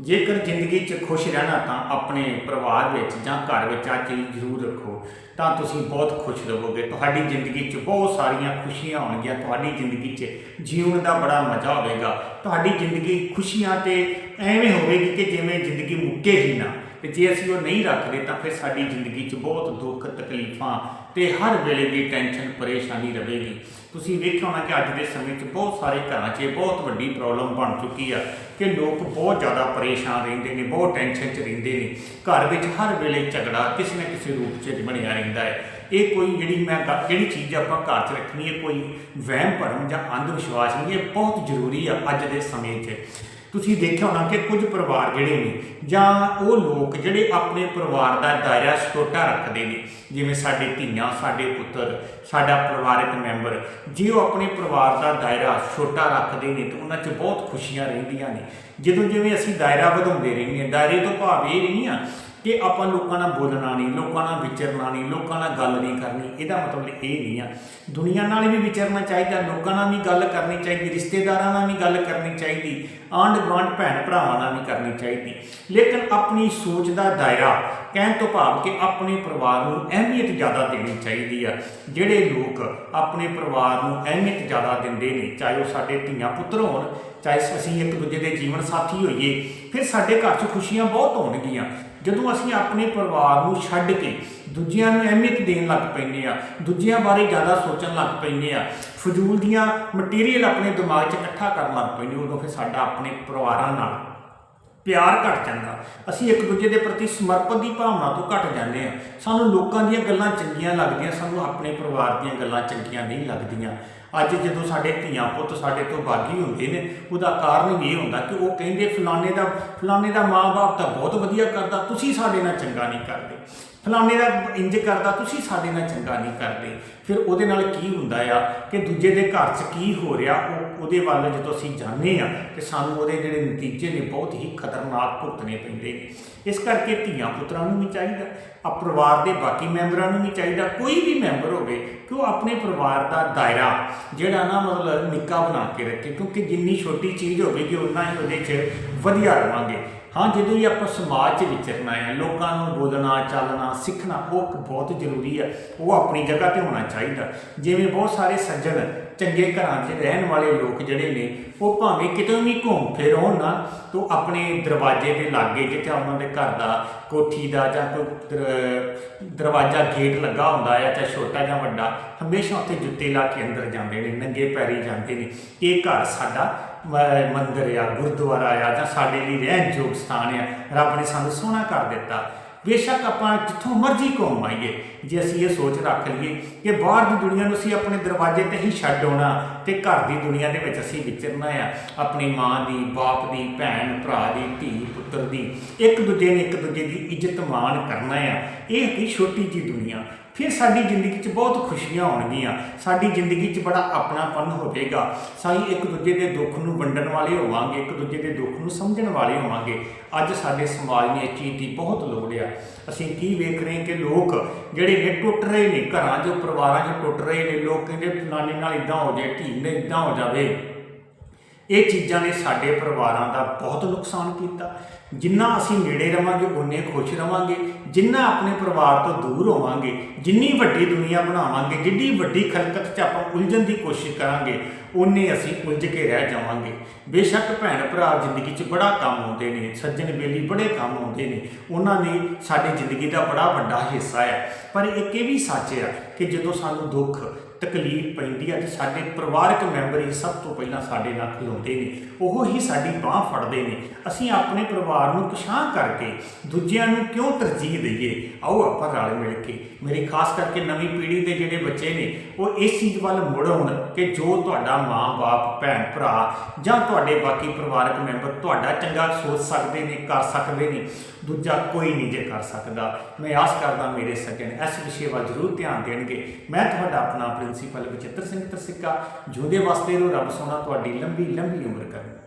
ਜੇਕਰ ਜ਼ਿੰਦਗੀ 'ਚ ਖੁਸ਼ ਰਹਿਣਾ ਤਾਂ ਆਪਣੇ ਪਰਿਵਾਰ ਵਿੱਚ ਜਾਂ ਘਰ ਵਿੱਚ ਆ ਚੀਜ਼ ਜ਼ਰੂਰ ਰੱਖੋ, ਤਾਂ ਤੁਸੀਂ ਬਹੁਤ ਖੁਸ਼ ਰਹੋਗੇ। ਤੁਹਾਡੀ ਜ਼ਿੰਦਗੀ 'ਚ ਬਹੁਤ ਸਾਰੀਆਂ ਖੁਸ਼ੀਆਂ ਹੋਣਗੀਆਂ ਤੁਹਾਡੀ ਜ਼ਿੰਦਗੀ 'ਚ ਜੀਵਨ ਦਾ ਬੜਾ ਮਜ਼ਾ ਹੋਵੇਗਾ। ਤੁਹਾਡੀ ਜ਼ਿੰਦਗੀ ਖੁਸ਼ੀਆਂ ਤੇ ਐਵੇਂ ਹੋਵੇਗੀ ਕਿ ਜਿਵੇਂ ਜ਼ਿੰਦਗੀ ਮੁੱਕੇ ਹੀ ਨਾ। ਤੇ ਜੇ ਅਸੀਂ ਉਹ ਨਹੀਂ ਰੱਖਦੇ ਤਾਂ ਫਿਰ ਸਾਡੀ ਜ਼ਿੰਦਗੀ 'ਚ ਬਹੁਤ ਦੁੱਖ, ਤਕਲੀਫਾਂ ਤੇ ਹਰ ਵੇਲੇ ਦੀ ਟੈਨਸ਼ਨ, ਪਰੇਸ਼ਾਨੀ ਰਹੇਗੀ। ਤੁਸੀਂ ਵੇਖਿਆ ਹੋਣਾ ਕਿ ਅੱਜ ਦੇ ਸਮੇਂ 'ਚ ਬਹੁਤ ਸਾਰੇ ਘਰਾਂ 'ਚ ਇਹ ਬਹੁਤ ਵੱਡੀ ਪ੍ਰੋਬਲਮ ਬਣ ਚੁੱਕੀ ਆ ਕਿ ਲੋਕ ਬਹੁਤ ਜ਼ਿਆਦਾ ਪਰੇਸ਼ਾਨ ਰਹਿੰਦੇ ਨੇ, ਬਹੁਤ ਟੈਨਸ਼ਨ 'ਚ ਰਹਿੰਦੇ ਨੇ। ਘਰ ਵਿੱਚ ਹਰ ਵੇਲੇ ਝਗੜਾ ਕਿਸੇ ਨਾ ਕਿਸੇ ਰੂਪ 'ਚ ਬਣਿਆ ਰਹਿੰਦਾ ਹੈ। ਇਹ ਕੋਈ ਜਿਹੜੀ ਮੈਂ ਜਿਹੜੀ ਚੀਜ਼ ਆਪਾਂ ਘਰ 'ਚ ਰੱਖਣੀ ਹੈ, ਕੋਈ ਵਹਿਮ ਭਰਮ ਜਾਂ ਅੰਧ ਵਿਸ਼ਵਾਸ ਨਹੀਂ, ਇਹ ਬਹੁਤ ਜ਼ਰੂਰੀ ਆ ਅੱਜ ਦੇ ਸਮੇਂ 'ਚ। ਤੁਸੀਂ ਦੇਖਿਆ ਹੋਣਾ ਕਿ ਕੁਝ ਪਰਿਵਾਰ ਜਿਹੜੇ ਨੇ, ਜਾਂ ਉਹ ਲੋਕ ਜਿਹੜੇ ਆਪਣੇ ਪਰਿਵਾਰ ਦਾ ਦਾਇਰਾ ਛੋਟਾ ਰੱਖਦੇ ਨੇ, ਜਿਵੇਂ ਸਾਡੇ ਧੀਆਂ, ਸਾਡੇ ਪੁੱਤਰ, ਸਾਡਾ ਪਰਿਵਾਰਕ ਮੈਂਬਰ, ਜੇ ਉਹ ਆਪਣੇ ਪਰਿਵਾਰ ਦਾ ਦਾਇਰਾ ਛੋਟਾ ਰੱਖਦੇ ਨੇ ਤਾਂ ਉਹਨਾਂ 'ਚ ਬਹੁਤ ਖੁਸ਼ੀਆਂ ਰਹਿੰਦੀਆਂ ਨੇ। ਜਦੋਂ ਜਿਵੇਂ ਅਸੀਂ ਦਾਇਰਾ ਵਧਾਉਂਦੇ ਰਹਿੰਦੇ ਹਾਂ, ਦਾਇਰੇ ਤੋਂ ਭਾਵ ਇਹ ਨਹੀਂ ਆ ਕਿ ਆਪਾਂ ਲੋਕਾਂ ਨਾਲ ਬੋਲਣਾ ਨਹੀਂ, ਲੋਕਾਂ ਨਾਲ ਵਿਚਰਨਾ ਨਹੀਂ, ਲੋਕਾਂ ਨਾਲ ਗੱਲ ਨਹੀਂ ਕਰਨੀ, ਇਹਦਾ ਮਤਲਬ ਇਹ ਨਹੀਂ ਆ। ਦੁਨੀਆ ਨਾਲ ਵੀ ਵਿਚਰਨਾ ਚਾਹੀਦਾ, ਲੋਕਾਂ ਨਾਲ ਵੀ ਗੱਲ ਕਰਨੀ ਚਾਹੀਦੀ, ਰਿਸ਼ਤੇਦਾਰਾਂ ਨਾਲ ਵੀ ਗੱਲ ਕਰਨੀ ਚਾਹੀਦੀ ਆਂਢ ਗੁਆਂਢ ਭੈਣ ਭਰਾਵਾਂ ਨਾਲ ਵੀ ਕਰਨੀ ਚਾਹੀਦੀ। ਲੇਕਿਨ ਆਪਣੀ ਸੋਚ ਦਾ ਦਾਇਰਾ ਕਹਿਣ ਤੋਂ ਭਾਵ ਕਿ ਆਪਣੇ ਪਰਿਵਾਰ ਨੂੰ ਅਹਿਮੀਅਤ ਜ਼ਿਆਦਾ ਦੇਣੀ ਚਾਹੀਦੀ ਆ। ਜਿਹੜੇ ਲੋਕ ਆਪਣੇ ਪਰਿਵਾਰ ਨੂੰ ਅਹਿਮੀਅਤ ਜ਼ਿਆਦਾ ਦਿੰਦੇ ਨੇ, ਚਾਹੇ ਉਹ ਸਾਡੇ ਧੀਆਂ ਪੁੱਤਰ ਹੋਣ, ਚਾਹੇ ਅਸੀਂ ਇੱਕ ਦੂਜੇ ਦੇ ਜੀਵਨ ਸਾਥੀ ਹੋਈਏ, ਫਿਰ ਸਾਡੇ ਘਰ 'ਚ ਖੁਸ਼ੀਆਂ ਬਹੁਤ ਹੋਣਗੀਆਂ। ਜਦੋਂ ਅਸੀਂ ਆਪਣੇ ਪਰਿਵਾਰ ਨੂੰ ਛੱਡ ਕੇ ਦੂਜਿਆਂ ਨੂੰ ਅਹਿਮੀਅਤ ਦੇਣ ਲੱਗ ਪੈਂਦੇ ਆ, ਦੂਜਿਆਂ ਬਾਰੇ ਜ਼ਿਆਦਾ ਸੋਚਣ ਲੱਗ ਪੈਂਦੇ ਆ ਫਜ਼ੂਲ ਦੀਆਂ ਮਟੀਰੀਅਲ ਆਪਣੇ ਦਿਮਾਗ 'ਚ ਇਕੱਠਾ ਕਰਨ ਲੱਗ ਪੈਂਦੇ ਉਦੋਂ ਫਿਰ ਸਾਡਾ ਆਪਣੇ ਪਰਿਵਾਰਾਂ ਨਾਲ ਪਿਆਰ ਘਟ ਜਾਂਦਾ। ਅਸੀਂ ਇੱਕ ਦੂਜੇ ਦੇ ਪ੍ਰਤੀ ਸਮਰਪਣ ਦੀ ਭਾਵਨਾ ਤੋਂ ਘਟ ਜਾਂਦੇ ਆ ਸਾਨੂੰ ਲੋਕਾਂ ਦੀਆਂ ਗੱਲਾਂ ਚੰਗੀਆਂ ਲੱਗਦੀਆਂ, ਸਾਨੂੰ ਆਪਣੇ ਪਰਿਵਾਰ ਦੀਆਂ ਗੱਲਾਂ ਚੰਗੀਆਂ ਨਹੀਂ ਲੱਗਦੀਆਂ। ਅੱਜ ਜਦੋਂ ਸਾਡੇ ਧੀਆਂ ਪੁੱਤ ਸਾਡੇ ਤੋਂ ਬਾਗੀ ਹੁੰਦੇ ਨੇ, ਉਹਦਾ ਕਾਰਨ ਇਹ ਹੁੰਦਾ ਕਿ ਉਹ ਕਹਿੰਦੇ, ਫਲਾਣੇ ਦਾ ਫਲਾਣੇ ਦਾ ਮਾਂ-ਬਾਪ ਤਾਂ ਬਹੁਤ ਵਧੀਆ ਕਰਦਾ, ਤੁਸੀਂ ਸਾਡੇ ਨਾਲ ਚੰਗਾ ਨਹੀਂ ਕਰਦੇ। ਫਲਾਣੇ ਦਾ ਇੰਜ ਕਰਦਾ, ਤੁਸੀਂ ਸਾਡੇ ਨਾਲ ਚੰਗਾ ਨਹੀਂ ਕਰਦੇ। ਫਿਰ ਉਹਦੇ ਨਾਲ ਕੀ ਹੁੰਦਾ ਆ ਕਿ ਦੂਜੇ ਦੇ ਘਰ 'ਚ ਕੀ ਹੋ ਰਿਹਾ, ਉਹ ਉਹਦੇ ਵੱਲ ਜਦੋਂ ਅਸੀਂ ਜਾਂਦੇ ਆ, ਤੇ ਸਾਨੂੰ ਉਹਦੇ ਜਿਹੜੇ ਨਤੀਜੇ ਨੇ ਬਹੁਤ ਹੀ ਖਤਰਨਾਕ ਭੁਗਤਣੇ ਪੈਂਦੇ ਨੇ। ਇਸ ਕਰਕੇ ਧੀਆਂ ਪੁੱਤਰਾਂ ਨੂੰ ਵੀ ਚਾਹੀਦਾ, ਆ ਪਰਿਵਾਰ ਦੇ ਬਾਕੀ ਮੈਂਬਰਾਂ ਨੂੰ ਵੀ ਚਾਹੀਦਾ, ਕੋਈ ਵੀ ਮੈਂਬਰ ਹੋਵੇ, ਕਿ ਉਹ ਆਪਣੇ ਪਰਿਵਾਰ ਦਾ ਦਾਇਰਾ, ਜਿਹੜਾ ਨਾ ਮਤਲਬ ਨਿੱਕਾ ਬਣਾ ਕੇ ਰੱਖੇ, ਕਿਉਂਕਿ ਜਿੰਨੀ ਛੋਟੀ ਚੀਜ਼ ਹੋਵੇਗੀ ਉਨਾ ਹੀ ਉਹਦੇ 'ਚ ਵਧੀਆ ਰਵਾਂਗੇ। ਹਾਂ, ਜਦੋਂ ਵੀ ਆਪਾਂ ਸਮਾਜ 'ਚ ਵਿਚਰਨਾ ਹੈ, ਲੋਕਾਂ ਨੂੰ ਬੋਲਣਾ, ਚੱਲਣਾ, ਸਿੱਖਣਾ, ਉਹ ਬਹੁਤ ਜ਼ਰੂਰੀ ਹੈ। ਉਹ ਆਪਣੀ ਜਗ੍ਹਾ ਤੇ ਹੋਣਾ ਚਾਹੀਦਾ। ਜਿਵੇਂ ਬਹੁਤ ਸਾਰੇ ਸੱਜਣ ਚੰਗੇ ਘਰਾਂ 'ਚ ਰਹਿਣ ਵਾਲੇ ਲੋਕ ਜਿਹੜੇ ਨੇ, ਉਹ ਭਾਵੇਂ ਕਿਤੇ ਵੀ ਘੁੰਮ ਫਿਰ ਹੋਣ ਨਾ, ਤੋਂ ਆਪਣੇ ਦਰਵਾਜ਼ੇ ਦੇ ਲਾਗੇ ਜਿੱਥੇ ਉਹਨਾਂ ਦੇ ਘਰ ਦਾ ਕੋਠੀ ਦਾ ਜਾਂ ਕੋਈ ਦਰਵਾਜ਼ਾ ਗੇਟ ਲੱਗਾ ਹੁੰਦਾ ਹੈ ਚਾਹੇ ਛੋਟਾ ਜਾਂ ਵੱਡਾ, ਹਮੇਸ਼ਾ ਉੱਥੇ ਜੁੱਤੇ ਲਾ ਕੇ ਅੰਦਰ ਜਾਂਦੇ ਨੇ, ਨੰਗੇ ਪੈਰੀ ਜਾਂਦੇ ਨੇ। ਇਹ ਘਰ ਸਾਡਾ ਮ- ਮੰਦਿਰ ਆ, ਗੁਰਦੁਆਰਾ ਆ, ਜਾਂ ਸਾਡੇ ਲਈ ਰਹਿਣ ਯੋਗ ਸਥਾਨ ਆ। ਰੱਬ ਨੇ ਸਾਨੂੰ ਸੋਹਣਾ ਕਰ ਦਿੱਤਾ। ਬੇਸ਼ੱਕ ਆਪਾਂ ਜਿੱਥੋਂ ਮਰਜ਼ੀ ਘੁੰਮ ਆਈਏ, ਜੇ ਅਸੀਂ ਇਹ ਸੋਚ ਰੱਖ ਲਈਏ ਕਿ ਬਾਹਰ ਦੀ ਦੁਨੀਆ ਨੂੰ ਅਸੀਂ ਆਪਣੇ ਦਰਵਾਜ਼ੇ ਤੇ ਹੀ ਛੱਡ ਆਉਣਾ ਤੇ ਘਰ ਦੀ ਦੁਨੀਆ ਦੇ ਵਿੱਚ ਅਸੀਂ ਵਿਚਰਨਾ ਆ, ਆਪਣੀ ਮਾਂ ਦੀ, ਬਾਪ ਦੀ, ਭੈਣ, ਭਰਾ ਦੀ, ਧੀ, ਪੁੱਤਰ ਦੀ, ਇੱਕ ਦੂਜੇ ਨੇ ਇੱਕ ਦੂਜੇ ਦੀ ਇੱਜ਼ਤ ਮਾਣ ਕਰਨਾ ਆ, ਇਹ ਹੈ ਛੋਟੀ ਜੀ ਦੁਨੀਆ। ਫਿਰ ਸਾਡੀ ਜ਼ਿੰਦਗੀ 'ਚ ਬਹੁਤ ਖੁਸ਼ੀਆਂ ਹੋਣਗੀਆਂ ਸਾਡੀ ਜ਼ਿੰਦਗੀ 'ਚ ਬੜਾ ਆਪਣਾਪਨ ਹੋਵੇਗਾ। ਸਾਈ ਇੱਕ ਦੂਜੇ ਦੇ ਦੁੱਖ ਨੂੰ ਵੰਡਣ ਵਾਲੇ ਹੋਵਾਂਗੇ, ਇੱਕ ਦੂਜੇ ਦੇ ਦੁੱਖ ਨੂੰ ਸਮਝਣ ਵਾਲੇ ਹੋਵਾਂਗੇ। ਅੱਜ ਸਾਡੇ ਸਮਾਜ ਨੂੰ ਇਹ ਚੀਜ਼ ਦੀ ਬਹੁਤ ਲੋੜ ਆ। ਅਸੀਂ ਕੀ ਵੇਖ ਰਹੇ ਕਿ ਲੋਕ ਜਿਹੜੇ ਨੇ ਟੁੱਟ ਰਹੇ ਨੇ, ਘਰਾਂ 'ਚ ਪਰਿਵਾਰਾਂ 'ਚ ਟੁੱਟ ਰਹੇ ਨੇ, ਲੋਕ ਕਹਿੰਦੇ ਫਲਾਣੇ ਨਾਲ ਇਦਾਂ ਹੋ ਜਾਏ ਢੀਂਗ ਨੇ ਇਦਾਂ ਹੋ ਜਾਵੇ। ਇਹ ਚੀਜ਼ਾਂ ਨੇ ਸਾਡੇ ਪਰਿਵਾਰਾਂ ਦਾ ਬਹੁਤ ਨੁਕਸਾਨ ਕੀਤਾ। ਜਿੰਨਾ ਅਸੀਂ ਨੇੜੇ ਰਵਾਂਗੇ ਉਨੇ ਖੁਸ਼ ਰਵਾਂਗੇ। ਜਿੰਨਾ ਆਪਣੇ ਪਰਿਵਾਰ ਤੋਂ ਦੂਰ ਹੋਵਾਂਗੇ, ਜਿੰਨੀ ਵੱਡੀ ਦੁਨੀਆ ਬਣਾਵਾਂਗੇ ਜਿੱਡੀ ਵੱਡੀ ਖਲਕਤ 'ਚ ਆਪਾਂ ਉਲਝਣ ਦੀ ਕੋਸ਼ਿਸ਼ ਕਰਾਂਗੇ ਉਨੇ ਅਸੀਂ ਉਲਝ ਕੇ ਰਹਿ ਜਾਵਾਂਗੇ। ਬੇਸ਼ੱਕ ਭੈਣ ਭਰਾ ਜ਼ਿੰਦਗੀ 'ਚ ਬੜਾ ਕੰਮ ਆਉਂਦੇ ਨੇ, ਸੱਜਣ ਬੇਲੀ ਬੜੇ ਕੰਮ ਆਉਂਦੇ ਨੇ। ਉਹਨਾਂ ਨੇ ਸਾਡੀ ਜ਼ਿੰਦਗੀ ਦਾ ਬੜਾ ਵੱਡਾ ਹਿੱਸਾ ਹੈ ਪਰ ਇੱਕ ਇਹ ਵੀ ਸੱਚ ਆ ਕਿ ਜਦੋਂ ਸਾਨੂੰ ਦੁੱਖ ਤਕਲੀਫ ਪੈਂਦੀ ਹੈ ਤੇ ਸਾਡੇ ਪਰਿਵਾਰਕ ਮੈਂਬਰ ਹੀ ਸਭ ਤੋਂ ਪਹਿਲਾਂ ਸਾਡੇ ਨਾਲ ਖਲੋਂਦੇ ਨੇ, ਉਹ ਹੀ ਸਾਡੀ ਬਾਹ ਫੜਦੇ ਨੇ। ਅਸੀਂ ਆਪਣੇ ਪਰਿਵਾਰ ਨੂੰ ਪਛਾਣ ਕਰਕੇ ਦੂਜਿਆਂ ਨੂੰ ਕਿਉਂ ਤਰਜੀਹ ਦਈਏ? ਆਓ ਆਪਾਂ ਰਲ ਮਿਲ ਕੇ। ਮੇਰੀ ਖਾਸ ਕਰਕੇ ਨਵੀਂ ਪੀੜ੍ਹੀ ਦੇ ਜਿਹੜੇ ਬੱਚੇ ਨੇ, ਉਹ ਇਸ ਚੀਜ਼ ਵੱਲ ਮੁੜ ਆਉਣ ਕਿ ਜੋ ਤੁਹਾਡਾ ਮਾਂ-ਬਾਪ ਭੈਣ, ਭਰਾ ਜਾਂ ਤੁਹਾਡੇ ਬਾਕੀ ਪਰਿਵਾਰਕ ਮੈਂਬਰ ਤੁਹਾਡਾ ਚੰਗਾ ਸੋਚ ਸਕਦੇ ਨੇ, ਕਰ ਸਕਦੇ ਨੇ, ਦੂਜਾ ਕੋਈ ਨਹੀਂ ਜੇ ਕਰ ਸਕਦਾ। ਮੈਂ ਆਸ ਕਰਦਾ ਮੇਰੇ ਸੱਜਣ ਇਸ ਵਿਸ਼ੇ ਵੱਲ ਜ਼ਰੂਰ ਧਿਆਨ ਦੇਣਗੇ। ਮੈਂ ਤੁਹਾਡਾ ਆਪਣਾ ਪ੍ਰਿੰਸੀਪਲ ਬਚਿੱਤਰ ਸਿੰਘ ਤਰਸਿੱਕਾ ਜੂਦੇ ਵਾਸਤੇ ਰੋ ਰੱਬ ਸੋਨਾ ਤੁਹਾਡੀ ਲੰਬੀ ਲੰਬੀ ਉਮਰ ਕਰੇ